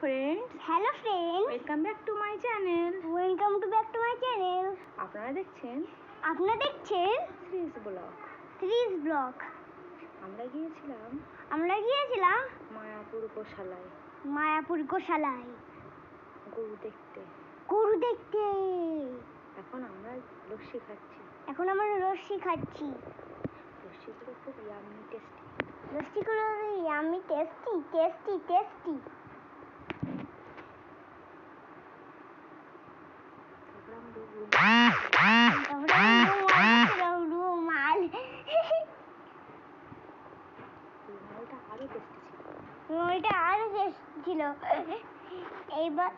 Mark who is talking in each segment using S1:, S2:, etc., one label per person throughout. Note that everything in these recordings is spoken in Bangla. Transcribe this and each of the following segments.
S1: Friends
S2: hello friend
S1: welcome back to my channel
S2: welcome to back to my channel
S1: আপনারা দেখছেন
S2: আপনারা দেখছেন
S1: শ্রীস ব্লগ
S2: ত্রিশ ব্লগ
S1: আমরা গিয়েছিলাম
S2: আমরা গিয়েছিলাম
S1: মায়াপুর গোশালায়।
S2: মায়াপুর গোশালায়।
S1: গরু দেখতে।
S2: গরু দেখতে।
S1: এখন আমরা লস্যি খাচ্ছি।
S2: এখন আমরা লস্যি খাচ্ছি।
S1: লস্যিগুলো খুব ইয়ামি টেস্টি
S2: লস্যিগুলো আমি টেস্টি টেস্টি টেস্টি ছিল এইবার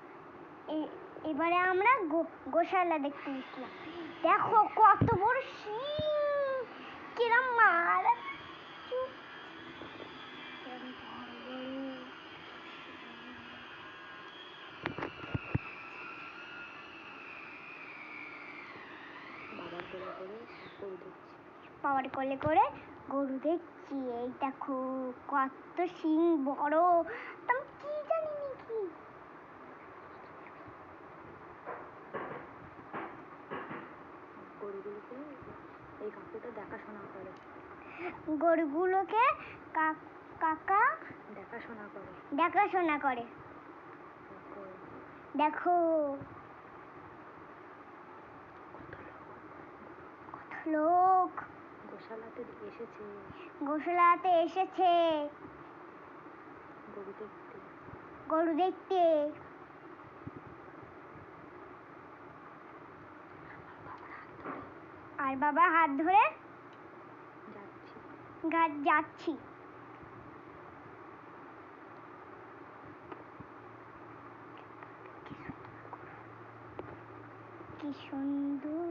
S2: এবারে আমরা গোশালা দেখতে গেছিলাম। দেখো কত বড় শিং! কিরম মার! পাওয়ার কোলে করে গরু দেখছি। এই দেখো কত শিং বড় তো আমি কি জানি নাকি
S1: গরুগুলোকে এই কাকুটা দেখাশোনা করে।
S2: গরুগুলোকে কাকা
S1: দেখাশোনা করে।
S2: দেখাশোনা করে। দেখো। কত লোক।
S1: গোশালাতে এসেছে।
S2: গোসলাতে এসেছে।
S1: গরু দেখতে।
S2: গরু দেখতে। আর বাবা হাত ধরে।
S1: যাচ্ছি।
S2: কি সুন্দর।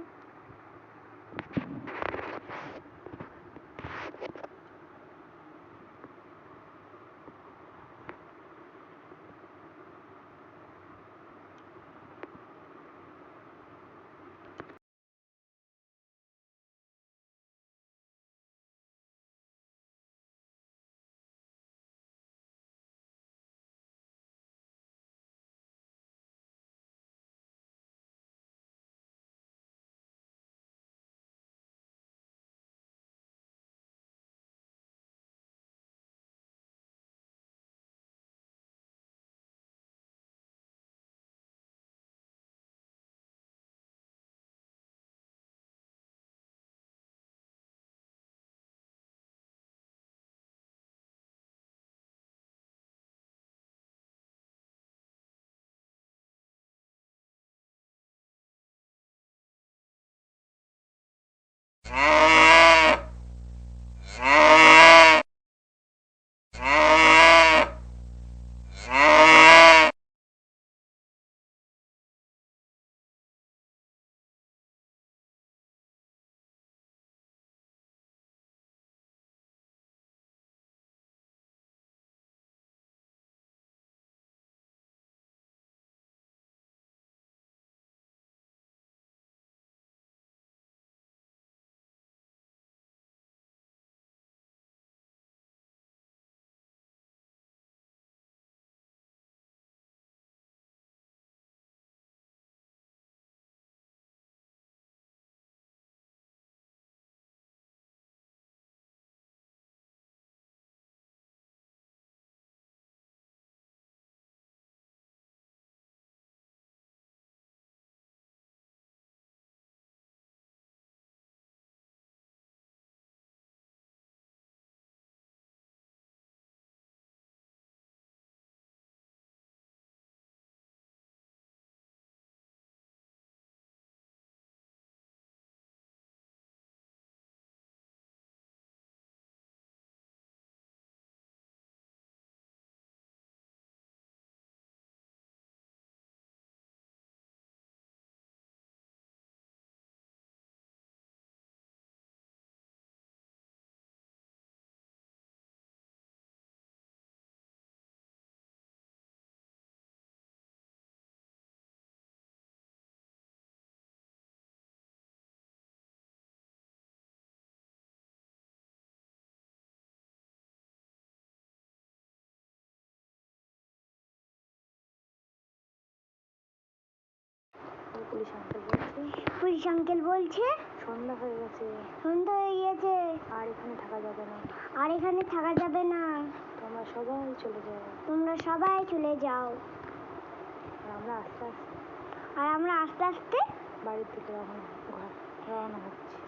S1: পুলিশ আঙ্কেল বলছে।
S2: পুলিশ আঙ্কেল বলছে?
S1: সন্ধ্যা হয়ে গেছে।
S2: সন্ধ্যা হয়ে গেছে।
S1: আর এখানে থাকা যাবে না।
S2: আর এখানে থাকা যাবে না।
S1: তোমরা সবাই চলে যাও।
S2: তোমরা সবাই চলে যাও।
S1: আর আমরা আস্তে আস্তে
S2: আর আমরা আস্তে আস্তে
S1: বাড়ির দিকে রওনা হচ্ছি।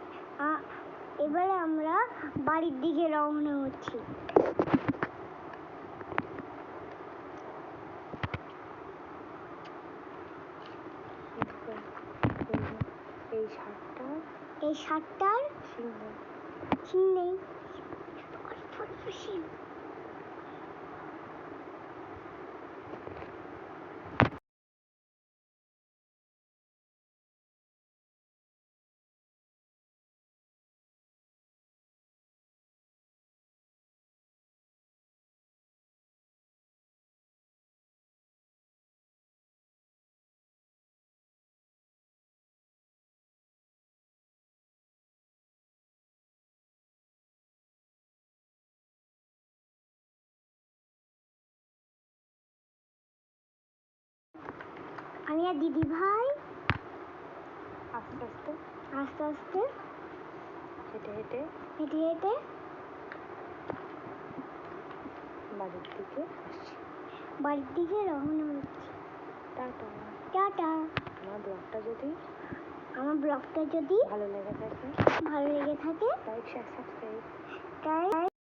S2: এবারে আমরা বাড়ির দিকে রওনা হচ্ছি
S1: এরপর এই- এই শার্টটা?
S2: এই শার্টটার? আমি আর দিদি ভাই।
S1: আস্তে আস্তে
S2: আস্তে আস্তে।
S1: হেঁটে হেঁটে।
S2: হেঁটে হেঁটে।
S1: বাড়ির দিকে আসছি।
S2: বাড়ির দিকে রওনা হচ্ছি।
S1: টাটা।
S2: টাটা।
S1: আমার ব্লগটা যদি
S2: আমার ব্লগটা যদি
S1: ভালো লেগে থাকে
S2: ভালো লেগে থাকে
S1: লাইক শেয়ার সাবস্ক্রাইব।
S2: তাই